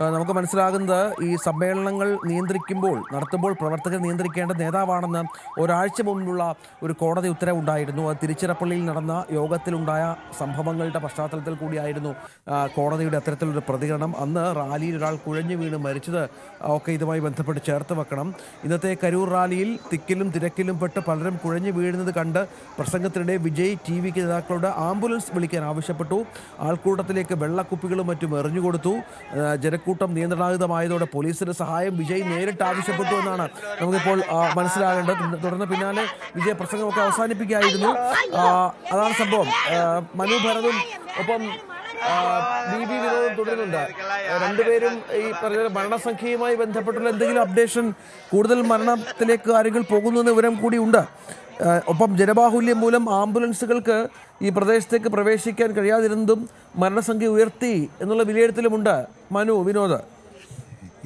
നമുക്ക് മനസ്സിലാകുന്നത് ഈ സമ്മേളനങ്ങൾ നിയന്ത്രിക്കുമ്പോൾ നടത്തുമ്പോൾ പ്രവർത്തകർ നിയന്ത്രിക്കേണ്ട നേതാവാണെന്ന് ഒരാഴ്ച മുൻപുള്ള ഒരു കോടതി ഉത്തരവുണ്ടായിരുന്നു. അത് തിരുച്ചിറപ്പള്ളിയിൽ നടന്ന യോഗത്തിലുണ്ടായ സംഭവങ്ങളുടെ പശ്ചാത്തലത്തിൽ കൂടിയായിരുന്നു കോടതിയുടെ അത്തരത്തിലൊരു പ്രതികരണം. അന്ന് റാലിയിൽ ഒരാൾ കുഴഞ്ഞു വീണ് മരിച്ചത് ഒക്കെ ഇതുമായി ബന്ധപ്പെട്ട് ചേർത്ത് വെക്കണം. ഇന്നത്തെ കരൂർ റാലിയിൽ തിക്കിലും തിരക്കിലും പെട്ട് പലരും കുഴഞ്ഞു വീഴുന്നത് കണ്ട് പ്രസംഗത്തിനിടെ വിജയ് ടി വിക്ക് നേതാക്കളോട് ആംബുലൻസ് വിളിക്കാൻ ആവശ്യപ്പെട്ടു. ആൾക്കൂട്ടത്തിലേക്ക് വെള്ളക്കുപ്പികളും മറ്റും എറിഞ്ഞുകൊടുത്തു. ആ, ജനക്കൂട്ടം നിയന്ത്രണാതീതമായതോടെ പോലീസിന്റെ സഹായം വിജയ് നേരിട്ട് ആവശ്യപ്പെട്ടു എന്നാണ് നമുക്കിപ്പോൾ മനസ്സിലാകേണ്ടത്. തുടർന്ന് പിന്നാലെ വിജയ് പ്രസംഗമൊക്കെ അവസാനിപ്പിക്കുകയായിരുന്നു. അതാണ് സംഭവം. മനു ഭരതും ഒപ്പം തുടരുന്നുണ്ട്. രണ്ടുപേരും ഈ പറഞ്ഞ മരണസംഖ്യയുമായി ബന്ധപ്പെട്ടുള്ള എന്തെങ്കിലും അപ്ഡേഷൻ കൂടുതൽ മരണത്തിലേക്ക് ആരെങ്കിലും പോകുന്നു എന്ന വിവരം കൂടി ഉണ്ട്. ഒപ്പം ജനബാഹുല്യം മൂലം ആംബുലൻസുകൾക്ക് ഈ പ്രദേശത്തേക്ക് പ്രവേശിക്കാൻ കഴിയാതിരുന്നതും മരണസംഖ്യ ഉയർത്തി എന്നുള്ള വിലയിരുത്തലുമുണ്ട് മനു വിനോദ്.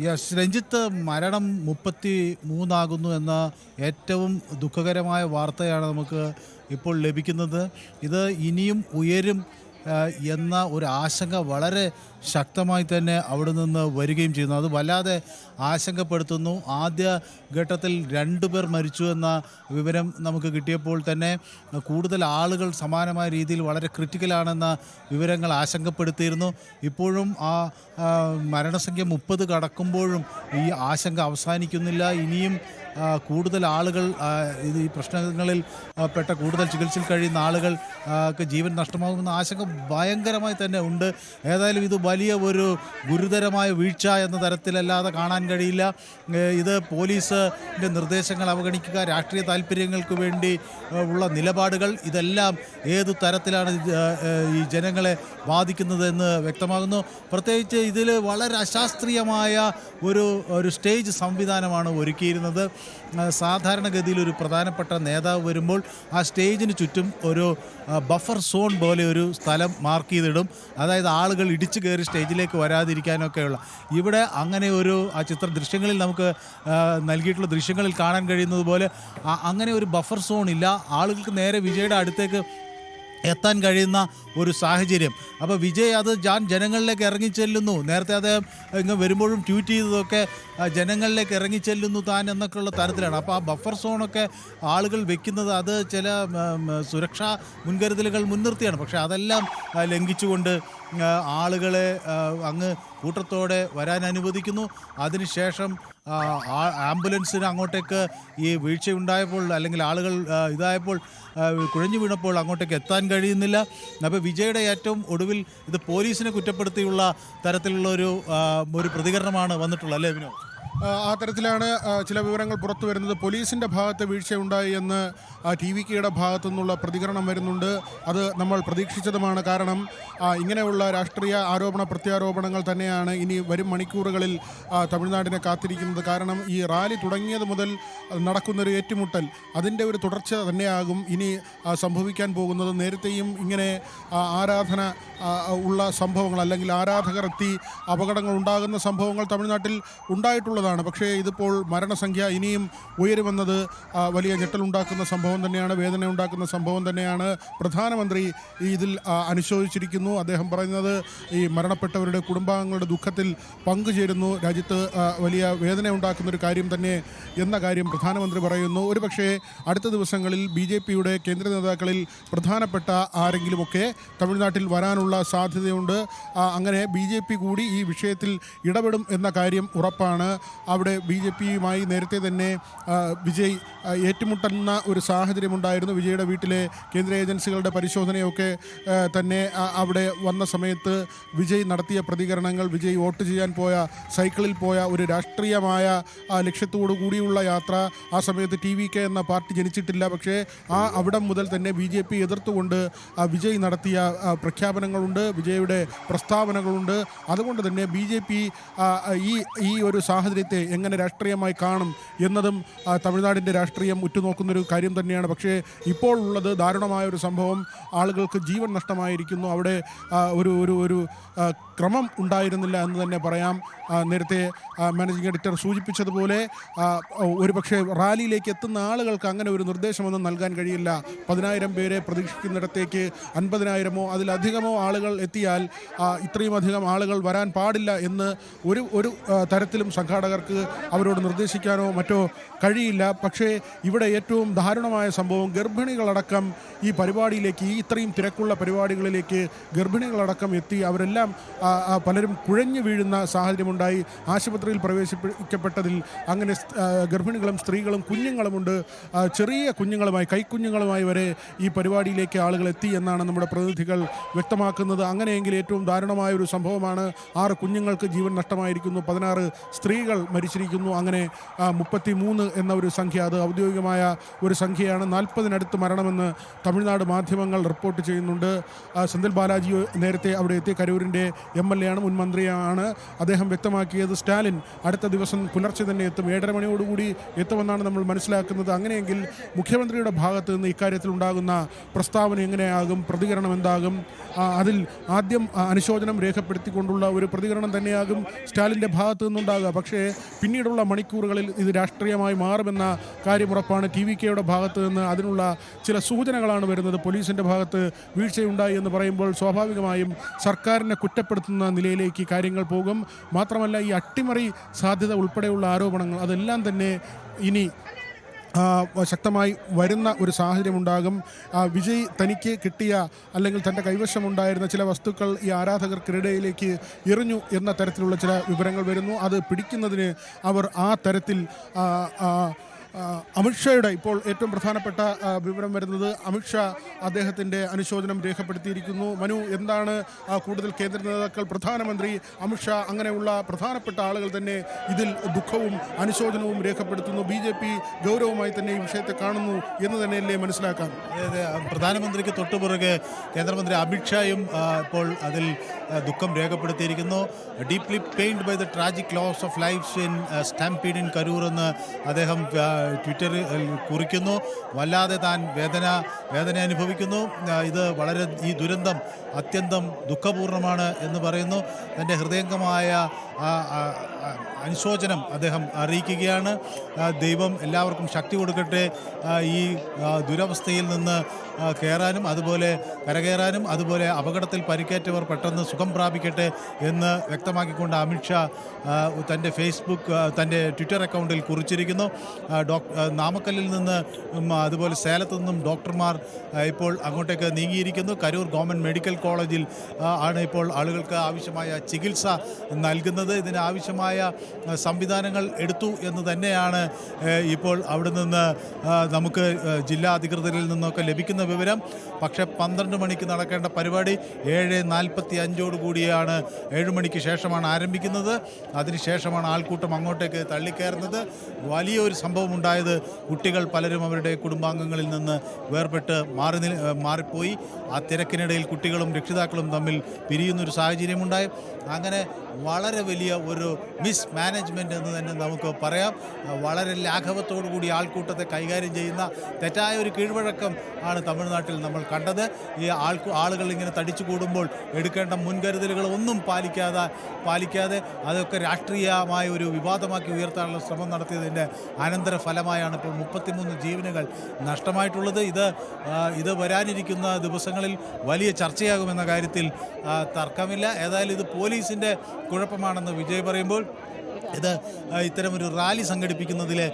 യെസ് രഞ്ജിത്ത് മരണം മുപ്പത്തി മൂന്നാകുന്നു എന്ന ഏറ്റവും ദുഃഖകരമായ വാർത്തയാണ് നമുക്ക് ഇപ്പോൾ ലഭിക്കുന്നത്. ഇത് ഇനിയും ഉയരും എന്ന ഒരു ആശങ്ക വളരെ ശക്തമായി തന്നെ അവിടെ നിന്ന് വരികയും ചെയ്യുന്നു. അത് വല്ലാതെ ആശങ്കപ്പെടുത്തുന്നു. ആദ്യ ഘട്ടത്തിൽ രണ്ടുപേർ മരിച്ചു എന്ന വിവരം നമുക്ക് കിട്ടിയപ്പോൾ തന്നെ കൂടുതൽ ആളുകൾ സമാനമായ രീതിയിൽ വളരെ ക്രിറ്റിക്കലാണെന്ന വിവരങ്ങൾ ആശങ്കപ്പെടുത്തിയിരുന്നു. ഇപ്പോഴും ആ മരണസംഖ്യ മുപ്പത് കടക്കുമ്പോഴും ഈ ആശങ്ക അവസാനിക്കുന്നില്ല. ഇനിയും കൂടുതൽ ആളുകൾ ഇത് ഈ പ്രശ്നങ്ങളിൽ പെട്ട കൂടുതൽ ചികിത്സയിൽ കഴിയുന്ന ആളുകൾക്ക് ജീവൻ നഷ്ടമാകുമെന്ന ആശങ്ക ഭയങ്കരമായി തന്നെ ഉണ്ട്. ഏതായാലും ഇത് വലിയ ഒരു ഗുരുതരമായ വീഴ്ച എന്ന തരത്തിലല്ലാതെ കാണാൻ കഴിയില്ല. ഇത് പോലീസിന്റെ നിർദ്ദേശങ്ങൾ അവഗണിക്കുക രാഷ്ട്രീയ താല്പര്യങ്ങൾക്ക് വേണ്ടി ഉള്ള നിലപാടുകൾ ഇതെല്ലാം ഏതു തരത്തിലാണ് ഈ ജനങ്ങളെ ബാധിക്കുന്നതെന്ന് വ്യക്തമാകുന്നു. പ്രത്യേകിച്ച് ഇതിൽ വളരെ അശാസ്ത്രീയമായ ഒരു ഒരു സ്റ്റേജ് സംവിധാനമാണ് ഒരുക്കിയിരുന്നത്. സാധാരണഗതിയിൽ ഒരു പ്രധാനപ്പെട്ട നേതാവ് വരുമ്പോൾ ആ സ്റ്റേജിന് ചുറ്റും ഒരു ബഫർ സോൺ പോലെ ഒരു സ്ഥലം മാർക്ക് ചെയ്തിടും. അതായത് ആളുകൾ ഇടിച്ചു കയറി സ്റ്റേജിലേക്ക് വരാതിരിക്കാനൊക്കെയുള്ള. ഇവിടെ അങ്ങനെ ഒരു ആ ചിത്ര ദൃശ്യങ്ങളിൽ നമുക്ക് നൽകിയിട്ടുള്ള ദൃശ്യങ്ങളിൽ കാണാൻ കഴിയുന്നത് പോലെ അങ്ങനെ ഒരു ബഫർ സോൺ ഇല്ല. ആളുകൾക്ക് നേരെ വിജയുടെ അടുത്തേക്ക് എത്താൻ കഴിയുന്ന ഒരു സാഹചര്യം. അപ്പോൾ വിജയ് അത് ഞാൻ ജനങ്ങളിലേക്ക് ഇറങ്ങിച്ചെല്ലുന്നു നേരത്തെ അദ്ദേഹം ഇങ്ങ് വരുമ്പോഴും ട്വീറ്റ് ചെയ്തതൊക്കെ ജനങ്ങളിലേക്ക് ഇറങ്ങിച്ചെല്ലുന്നു താൻ എന്നൊക്കെയുള്ള തരത്തിലാണ്. അപ്പോൾ ആ ബഫർ സോണൊക്കെ ആളുകൾ വെക്കുന്നത് അത് ചില സുരക്ഷാ മുൻകരുതലുകൾ മുൻനിർത്തിയാണ്. പക്ഷേ അതെല്ലാം ലംഘിച്ചുകൊണ്ട് ആളുകളെ അങ്ങ് കൂട്ടത്തോടെ വരാൻ അനുവദിക്കുന്നു. അതിനുശേഷം ആംബുലൻസിന് അങ്ങോട്ടേക്ക് ഈ വീഴ്ചയുണ്ടായപ്പോൾ അല്ലെങ്കിൽ ആളുകൾ ഇതായപ്പോൾ കുഴഞ്ഞു വീണപ്പോൾ അങ്ങോട്ടേക്ക് എത്താൻ കഴിയുന്നില്ല. അപ്പോൾ വിജയുടെ ഏറ്റവും ഒടുവിൽ ഇത് പോലീസിനെ കുറ്റപ്പെടുത്തിയുള്ള തരത്തിലുള്ള ഒരു ഒരു പ്രതികരണമാണ് വന്നിട്ടുള്ളത് അല്ലേ വിനോ ആ, തരത്തിലാണ് ചില വിവരങ്ങൾ പുറത്തു വരുന്നത്. പോലീസിന്റെ ഭാഗത്ത് വീഴ്ചയുണ്ടായി എന്ന് ടി വി കെയുടെ ഭാഗത്തു നിന്നുള്ള പ്രതികരണം വരുന്നുണ്ട്. അത് നമ്മൾ പ്രതീക്ഷിച്ചതുമാണ്. കാരണം ഇങ്ങനെയുള്ള രാഷ്ട്രീയ ആരോപണ പ്രത്യാരോപണങ്ങൾ തന്നെയാണ് ഇനി വരും മണിക്കൂറുകളിൽ തമിഴ്നാടിനെ കാത്തിരിക്കുന്നത്. കാരണം ഈ റാലി തുടങ്ങിയത് മുതൽ നടക്കുന്നൊരു ഏറ്റുമുട്ടൽ അതിന്റെ ഒരു തുടർച്ച തന്നെയാകും ഇനി സംഭവിക്കാൻ പോകുന്നത്. നേരത്തെയും ഇങ്ങനെ ആരാധന ഉള്ള സംഭവങ്ങൾ അല്ലെങ്കിൽ ആരാധകർ എത്തി അപകടങ്ങൾ ഉണ്ടാകുന്ന സംഭവങ്ങൾ തമിഴ്നാട്ടിൽ ഉണ്ടായിട്ടുള്ളതാണ്. പക്ഷേ ഇതിപ്പോൾ മരണസംഖ്യ ഇനിയും ഉയരുമെന്നത് വലിയ ഞെട്ടലുണ്ടാക്കുന്ന സംഭവം തന്നെയാണ് വേദന ഉണ്ടാക്കുന്ന സംഭവം തന്നെയാണ്. പ്രധാനമന്ത്രി ഇതിൽ അനുശോചിച്ചിരിക്കുന്നു. അദ്ദേഹം പറയുന്നത് ഈ മരണപ്പെട്ടവരുടെ കുടുംബാംഗങ്ങളുടെ ദുഃഖത്തിൽ പങ്കുചേരുന്നു. രാജ്യത്ത് വലിയ വേദന ഉണ്ടാക്കുന്ന ഒരു കാര്യം തന്നെ എന്ന കാര്യം പ്രധാനമന്ത്രി പറയുന്നു. ഒരുപക്ഷേ അടുത്ത ദിവസങ്ങളിൽ ബി ജെ പിയുടെ കേന്ദ്ര നേതാക്കളിൽ പ്രധാനപ്പെട്ട ആരെങ്കിലുമൊക്കെ തമിഴ്നാട്ടിൽ വരാനുള്ള സാധ്യതയുണ്ട്. അങ്ങനെ ബി ജെ പി കൂടി ഈ വിഷയത്തിൽ ഇടപെടും എന്ന കാര്യം ഉറപ്പാണ്. അവിടെ ബി ജെ പിയുമായി നേരത്തെ തന്നെ വിജയ് ഏറ്റുമുട്ടുന്ന ഒരു സാഹചര്യമുണ്ടായിരുന്നു. വിജയുടെ വീട്ടിലെ കേന്ദ്ര ഏജൻസികളുടെ പരിശോധനയൊക്കെ തന്നെ അവിടെ വന്ന സമയത്ത് വിജയ് നടത്തിയ പ്രതികരണങ്ങൾ വിജയ് വോട്ട് ചെയ്യാൻ പോയ സൈക്കിളിൽ പോയ ഒരു രാഷ്ട്രീയമായ ലക്ഷ്യത്തോടു കൂടിയുള്ള യാത്ര ആ സമയത്ത് ടി വി കെ എന്ന പാർട്ടി ജനിച്ചിട്ടില്ല. പക്ഷേ ആ അവിടം മുതൽ തന്നെ ബി ജെ പി എതിർത്തുകൊണ്ട് വിജയ് നടത്തിയ പ്രഖ്യാപനങ്ങളുണ്ട് വിജയുടെ പ്രസ്താവനകളുണ്ട്. അതുകൊണ്ട് തന്നെ ബി ജെ പി ഈ ഈ ഒരു സാഹചര്യത്തെ ഭാഗത്തെ എങ്ങനെ രാഷ്ട്രീയമായി കാണും എന്നതും തമിഴ്നാടിന്റെ രാഷ്ട്രീയം ഉറ്റുനോക്കുന്നൊരു കാര്യം തന്നെയാണ്. പക്ഷേ ഇപ്പോൾ ഉള്ളത് ദാരുണമായ ഒരു സംഭവം. ആളുകൾക്ക് ജീവൻ നഷ്ടമായിരിക്കുന്നു. അവിടെ ഒരു ഒരു ഒരു ക്രമം ഉണ്ടായിരുന്നില്ല എന്ന് തന്നെ പറയാം. നേരത്തെ മാനേജിംഗ് എഡിറ്റർ സൂചിപ്പിച്ചതുപോലെ ആ, ഒരു പക്ഷേ റാലിയിലേക്ക് എത്തുന്ന ആളുകൾക്ക് അങ്ങനെ ഒരു നിർദ്ദേശമൊന്നും നൽകാൻ കഴിയില്ല. പതിനായിരം പേരെ പ്രതീക്ഷിക്കുന്നിടത്തേക്ക് അൻപതിനായിരമോ അതിലധികമോ ആളുകൾ എത്തിയാൽ ഇത്രയും അധികം ആളുകൾ വരാൻ പാടില്ല എന്ന് ഒരു ഒരു തരത്തിലും തരത്തിലും സംഘാടകർക്ക് അവരോട് നിർദ്ദേശിക്കാനോ മറ്റോ കഴിയില്ല. പക്ഷേ ഇവിടെ ഏറ്റവും ദാരുണമായ സംഭവം ഗർഭിണികളടക്കം ഈ പരിപാടിയിലേക്ക് ഈ ഇത്രയും തിരക്കുള്ള പരിപാടികളിലേക്ക് ഗർഭിണികളടക്കം എത്തി. അവരെല്ലാം പലരും കുഴഞ്ഞു വീഴുന്ന സാഹചര്യമുണ്ടായി. ആശുപത്രിയിൽ പ്രവേശിപ്പിക്കപ്പെട്ടതിൽ അങ്ങനെ ഗർഭിണികളും സ്ത്രീകളും കുഞ്ഞുങ്ങളുമുണ്ട്. ചെറിയ കുഞ്ഞുങ്ങളുമായി കൈക്കുഞ്ഞുങ്ങളുമായി വരെ ഈ പരിപാടിയിലേക്ക് ആളുകൾ എത്തി എന്നാണ് നമ്മുടെ പ്രതിനിധികൾ വ്യക്തമാക്കുന്നത്. അങ്ങനെയെങ്കിൽ ഏറ്റവും ദാരുണമായ ഒരു സംഭവമാണ് ആറ് കുഞ്ഞുങ്ങൾക്ക് ജീവൻ നഷ്ടമായിരിക്കുന്നു. പതിനാറ് സ്ത്രീകൾ മരിച്ചിരിക്കുന്നു. അങ്ങനെ മുപ്പത്തി മൂന്ന് എന്ന ഒരു സംഖ്യ അത് ഔദ്യോഗികമായ ഒരു സംഖ്യയാണ്. നാൽപ്പതിനടുത്ത് മരണമെന്ന് തമിഴ്നാട് മാധ്യമങ്ങൾ റിപ്പോർട്ട് ചെയ്യുന്നുണ്ട്. സെന്തിൽ ബാലാജി നേരത്തെ അവിടെ എത്തിയ കരൂരിന്റെ എം എൽ എ ആണ് മുൻ മന്ത്രിയാണ്. അദ്ദേഹം വ്യക്തമാക്കിയത് സ്റ്റാലിൻ അടുത്ത ദിവസം പുലർച്ചെ തന്നെ എത്തും. ഏഴര മണിയോടുകൂടി എത്തുമെന്നാണ് നമ്മൾ മനസ്സിലാക്കുന്നത്. അങ്ങനെയെങ്കിൽ മുഖ്യമന്ത്രിയുടെ ഭാഗത്ത് നിന്ന് ഇക്കാര്യത്തിൽ ഉണ്ടാകുന്ന പ്രസ്താവന എങ്ങനെയാകും? പ്രതികരണം എന്താകും? അതിൽ ആദ്യം അനുശോചനം രേഖപ്പെടുത്തിക്കൊണ്ടുള്ള ഒരു പ്രതികരണം തന്നെയാകും സ്റ്റാലിന്റെ ഭാഗത്തു നിന്നുണ്ടാകുക. പക്ഷേ പിന്നീടുള്ള മണിക്കൂറുകളിൽ ഇത് രാഷ്ട്രീയമായി മാറുമെന്ന കാര്യമുറപ്പാണ് ടി വി കെയുടെ ഭാഗത്ത് നിന്ന് അതിനുള്ള ചില സൂചനകളാണ് വരുന്നത്. പോലീസിന്റെ ഭാഗത്ത് വീഴ്ചയുണ്ടായി എന്ന് പറയുമ്പോൾ സ്വാഭാവികമായും സർക്കാരിനെ കുറ്റപ്പെടുത്തുന്ന നിലയിലേക്ക് കാര്യങ്ങൾ പോകും. മാത്രമല്ല ഈ അട്ടിമറി സാധ്യത ഉൾപ്പെടെയുള്ള ആരോപണങ്ങൾ അതെല്ലാം തന്നെ ഇനി ശക്തമായി വരുന്ന ഒരു സാഹചര്യമുണ്ടാകും. വിജയ് തനിക്ക് കിട്ടിയ അല്ലെങ്കിൽ തന്റെ കൈവശമുണ്ടായിരുന്ന ചില വസ്തുക്കൾ ഈ ആരാധകർക്കിടയിലേക്ക് എറിഞ്ഞു എന്ന തരത്തിലുള്ള ചില വിവരങ്ങൾ വരുന്നു. അത് പിടിക്കുന്നതിന് അവർ ആ തരത്തിൽ അമിത്ഷായുടെ ഇപ്പോൾ ഏറ്റവും പ്രധാനപ്പെട്ട വിവരം വരുന്നത് അമിത്ഷാ അദ്ദേഹത്തിന്റെ അനുശോചനം രേഖപ്പെടുത്തിയിരിക്കുന്നു. മനു എന്താണ് കൂടുതൽ കേന്ദ്ര നേതാക്കൾ പ്രധാനമന്ത്രി അമിത്ഷാ അങ്ങനെയുള്ള പ്രധാനപ്പെട്ട ആളുകൾ തന്നെ ഇതിൽ ദുഃഖവും അനുശോചനവും രേഖപ്പെടുത്തുന്നു. ബി ജെ പി ഗൗരവമായി തന്നെ ഈ വിഷയത്തെ കാണുന്നു എന്ന് തന്നെയല്ലേ മനസ്സിലാക്കാം പ്രധാനമന്ത്രിക്ക് തൊട്ടുപുറകെ കേന്ദ്രമന്ത്രി അമിത്ഷായും ഇപ്പോൾ അതിൽ ദുഃഖം രേഖപ്പെടുത്തിയിരിക്കുന്നു. Deeply pained by the tragic loss of lifes in stampede in Karur എന്ന് അദ്ദേഹം ട്വിറ്ററിൽ കുറിക്കുന്നു. വല്ലാതെ താൻ വേദന വേദന അനുഭവിക്കുന്നു. ഇത് വളരെ ഈ ദുരന്തം അത്യന്തം ദുഃഖപൂർണമാണ് എന്ന് പറയുന്നു. തന്റെ ഹൃദയംഗമായ അനുശോചനം അദ്ദേഹം അറിയിക്കുകയാണ്. ദൈവം എല്ലാവർക്കും ശക്തി കൊടുക്കട്ടെ. ഈ ദുരവസ്ഥയിൽ നിന്ന് കയറാനും അതുപോലെ കരകയറാനും അതുപോലെ അപകടത്തിൽ പരിക്കേറ്റവർ പെട്ടെന്ന് സുഖം പ്രാപിക്കട്ടെ എന്ന് വ്യക്തമാക്കിക്കൊണ്ട് അമിത്ഷാ തന്റെ ഫേസ്ബുക്ക് തന്റെ ട്വിറ്റർ അക്കൗണ്ടിൽ കുറിച്ചിരിക്കുന്നു. ഡോക് നാമക്കല്ലിൽ നിന്ന് അതുപോലെ സേലത്തു നിന്നും ഡോക്ടർമാർ ഇപ്പോൾ അങ്ങോട്ടേക്ക് നീങ്ങിയിരിക്കുന്നു. കരൂർ ഗവൺമെന്റ് മെഡിക്കൽ കോളേജിൽ ആണ് ഇപ്പോൾ ആളുകൾക്ക് ആവശ്യമായ ചികിത്സ നൽകുന്നത്. ഇതിന് ആ, സംവിധാനങ്ങൾ എടുത്തു എന്ന് തന്നെയാണ് ഇപ്പോൾ അവിടെ നിന്ന് നമുക്ക് ജില്ലാ അധികൃതരിൽ നിന്നൊക്കെ ലഭിക്കുന്ന വിവരം. പക്ഷേ പന്ത്രണ്ട് മണിക്ക് നടക്കേണ്ട പരിപാടി ഏഴ് നാൽപ്പത്തി അഞ്ചോട് കൂടിയാണ് ഏഴ് മണിക്ക് ശേഷമാണ് ആരംഭിക്കുന്നത്. അതിനുശേഷമാണ് ആൾക്കൂട്ടം അങ്ങോട്ടേക്ക് തള്ളിക്കയറുന്നത് വലിയൊരു സംഭവം ഉണ്ടായത് കുട്ടികൾ പലരും അവരുടെ കുടുംബാംഗങ്ങളിൽ നിന്ന് വേർപെട്ട് മാറി മാറിപ്പോയി. ആ തിരക്കിനിടയിൽ കുട്ടികളും രക്ഷിതാക്കളും തമ്മിൽ പിരിയുന്നൊരു സാഹചര്യമുണ്ടായി. അങ്ങനെ വളരെ വലിയ ഒരു മിസ് മാനേജ്മെന്റ് എന്ന് തന്നെ നമുക്ക് പറയാം. വളരെ ലാഘവത്തോടു കൂടി ആൾക്കൂട്ടത്തെ കൈകാര്യം ചെയ്യുന്ന തെറ്റായ ഒരു കീഴ്വഴക്കം ആണ് തമിഴ്നാട്ടിൽ നമ്മൾ കണ്ടത്. ഈ ആൾക്കു ആളുകൾ ഇങ്ങനെ തടിച്ചു കൂടുമ്പോൾ എടുക്കേണ്ട മുൻകരുതലുകൾ ഒന്നും പാലിക്കാതെ പാലിക്കാതെ അതൊക്കെ രാഷ്ട്രീയമായ ഒരു വിവാദമാക്കി ഉയർത്താനുള്ള ശ്രമം നടത്തിയതിന്റെ അനന്തര ഫലമായാണ് ഇപ്പോൾ മുപ്പത്തിമൂന്ന് ജീവനുകൾ നഷ്ടമായിട്ടുള്ളത്. ഇത് ഇത് വരാനിരിക്കുന്ന ദിവസങ്ങളിൽ വലിയ ചർച്ചയാകുമെന്ന കാര്യത്തിൽ തർക്കമില്ല. ഏതായാലും ഇത് പോലീസിന്റെ കുഴപ്പമാണെന്ന് വിജയ് പറയുമ്പോൾ ഇത് ഇത്തരമൊരു റാലി സംഘടിപ്പിക്കുന്നതിലെ